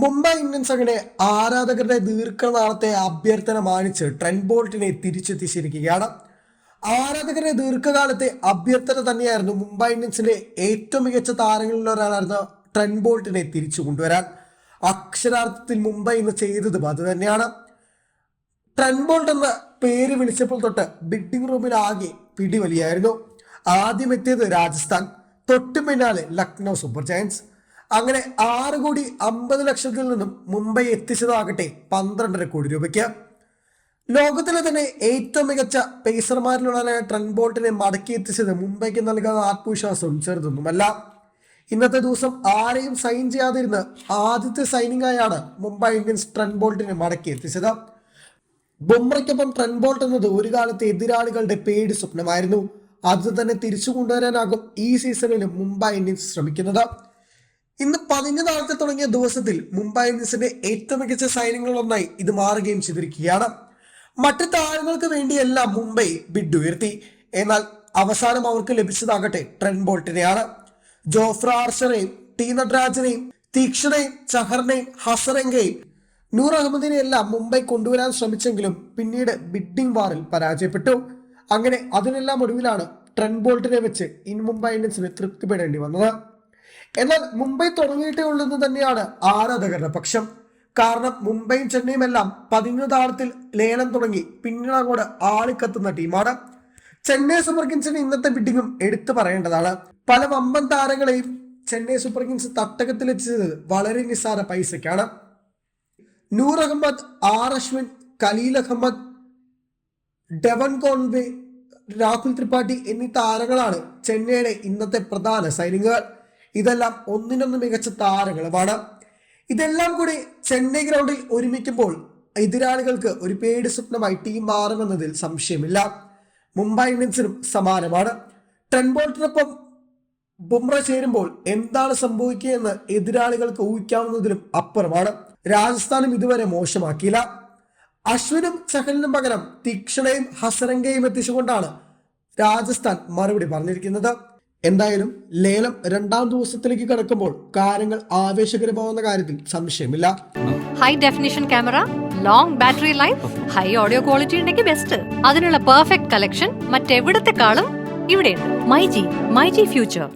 Mumbai Indians അങ്ങനെ ആരാധകരുടെ ദീർഘനാളത്തെ അഭ്യർത്ഥന മാനിച്ച് ട്രെൻഡ് ബോൾട്ടിനെ തിരിച്ചെത്തിച്ചിരിക്കുകയാണ്. ആരാധകരുടെ ദീർഘകാലത്തെ അഭ്യർത്ഥന തന്നെയായിരുന്നു മുംബൈ ഇന്ത്യൻസിന്റെ ഏറ്റവും മികച്ച താരങ്ങളിൽ ഒരാളായിരുന്നു ട്രെൻഡ് ബോൾട്ടിനെ തിരിച്ചു കൊണ്ടുവരാൻ. അക്ഷരാർത്ഥത്തിൽ മുംബൈ ഇന്ന് ചെയ്തതും അത് തന്നെയാണ്. ട്രെൻഡ് ബോൾട്ട് എന്ന പേര് വിളിച്ചപ്പോൾ തൊട്ട് ബിഡിംഗ് റൂമിലാകെ പിടിവലിയായിരുന്നു. ആദ്യം എത്തിയത് രാജസ്ഥാൻ തൊട്ടു പിന്നാലെ ലക്നൗ സൂപ്പർ ജയൻസ്. അങ്ങനെ ആറ് കോടി അമ്പത് ലക്ഷത്തിൽ നിന്നും മുംബൈ എത്തിച്ചതാകട്ടെ പന്ത്രണ്ടര കോടി രൂപയ്ക്ക്. ലോകത്തിലെ തന്നെ ഏറ്റവും മികച്ച പേസർമാരിലുള്ള ട്രെൻഡ് ബോൾട്ടിനെ മടക്കി എത്തിച്ചത് മുംബൈക്ക് നൽകുന്ന ആത്മവിശ്വാസവും ചെറുതൊന്നുമല്ല. ഇന്നത്തെ ദിവസം ആരെയും സൈൻ ചെയ്യാതിരുന്ന് ആദ്യത്തെ സൈനിങ് ആയാണ് മുംബൈ ഇന്ത്യൻസ് ട്രെൻഡ് ബോൾട്ടിനെ മടക്കി എത്തിച്ചത്. ബുംറയ്ക്കൊപ്പം ട്രെൻഡ് ബോൾട്ട് എന്നത് ഒരു കാലത്ത് എതിരാളികളുടെ പേടി സ്വപ്നമായിരുന്നു. അത് തന്നെ തിരിച്ചു കൊണ്ടുവരാനാകും ഈ സീസണിൽ മുംബൈ ഇന്ത്യൻസ് ശ്രമിക്കുന്നത്. ഇന്ന് പതിഞ്ഞ നാളത്തെ തുടങ്ങിയ ദിവസത്തിൽ മുംബൈ ഇന്ത്യൻസിന്റെ ഏറ്റവും മികച്ച സൈന്യങ്ങളിലൊന്നായി ഇത് മാറുകയും ചെയ്തിരിക്കുകയാണ്. മറ്റ് താരങ്ങൾക്ക് വേണ്ടിയല്ല മുംബൈ ബിഡ് ഉയർത്തി എന്നാൽ അവസാനം അവർക്ക് ലഭിച്ചതാകട്ടെ ട്രെൻ ബോൾട്ടിനെയാണ്. ജോഫ്ര ആർഷറെയും ടി നട്രാജനെയും തീക്ഷണയും ചഹറിനെയും ഹസറെങ്കയും നൂർ അഹമ്മദിനെ എല്ലാം മുംബൈ കൊണ്ടുവരാൻ ശ്രമിച്ചെങ്കിലും പിന്നീട് ബിഡിംഗ് വാറിൽ പരാജയപ്പെട്ടു. അങ്ങനെ അതിനെല്ലാം ഒടുവിലാണ് ട്രെൻ ബോൾട്ടിനെ വെച്ച് ഇൻ മുംബൈ ഇന്ത്യൻസിന് തൃപ്തിപ്പെടേണ്ടി വന്നത്. എന്നാൽ മുംബൈ തുടങ്ങിയിട്ടേ ഉള്ളെന്ന് തന്നെയാണ് ആരാധകരുടെ പക്ഷം. കാരണം മുംബൈയും ചെന്നൈയും എല്ലാം പതിനൊന്ന് താളത്തിൽ ലേലം തുടങ്ങി. പിന്നീട് അങ്ങോട്ട് ആളിക്കത്തുന്ന ടീമാണ്. ചെന്നൈ സൂപ്പർ കിങ്സിന് ഇന്നത്തെ ബിഡിങ്ങും എടുത്തു പറയേണ്ടതാണ്. പല വമ്പൻ താരങ്ങളെയും ചെന്നൈ സൂപ്പർ കിങ്സ് തട്ടകത്തിൽ വെച്ചത് വളരെ നിസ്സാര പൈസയ്ക്കാണ്. Noor Ahmed R Ashwin Khaleel Ahmed Devon Conway Rahul Tripathi എന്നീ താരങ്ങളാണ് ചെന്നൈയുടെ ഇന്നത്തെ പ്രധാന സൈനികർ ഇതെല്ലാം ഒന്നിനൊന്ന് മികച്ച താരങ്ങളുമാണ് ഇതെല്ലാം കൂടി ചെന്നൈ ഗ്രൗണ്ടിൽ ഒരുമിക്കുമ്പോൾ എതിരാളികൾക്ക് ഒരു പേടി സ്വപ്നമായി ടീം മാറുമെന്നതിൽ സംശയമില്ല. മുംബൈ ഇന്ത്യൻസിനും സമാനമാണ്. ടെൻബോൾട്ടിനൊപ്പം ബുംറ ചേരുമ്പോൾ എന്താണ് സംഭവിക്കുക എന്ന് എതിരാളികൾക്ക് ഊഹിക്കാവുന്നതിലും അപ്പുറമാണ്. രാജസ്ഥാനും ഇതുവരെ മോശമാക്കിയില്ല. അശ്വിനും ചഹലിനും പകരം തീക്ഷണയും ഹസരംഗയും എത്തിച്ചുകൊണ്ടാണ് രാജസ്ഥാൻ മറുപടി പറഞ്ഞിരിക്കുന്നത്. എന്തായാലും ലേലം രണ്ടാം ദിവസത്തിലേക്ക് കടക്കുമ്പോൾ കാര്യങ്ങൾ ആവേശകരമാവുന്ന കാര്യത്തിൽ സംശയമില്ല. High definition camera long battery life high audio quality ഉണ്ടെങ്കിൽ ബെസ്റ്റ് അതിനുള്ള പെർഫെക്റ്റ് കളക്ഷൻ മറ്റെവിടത്തെക്കാളും ഇവിടെയുണ്ട്. My G my G future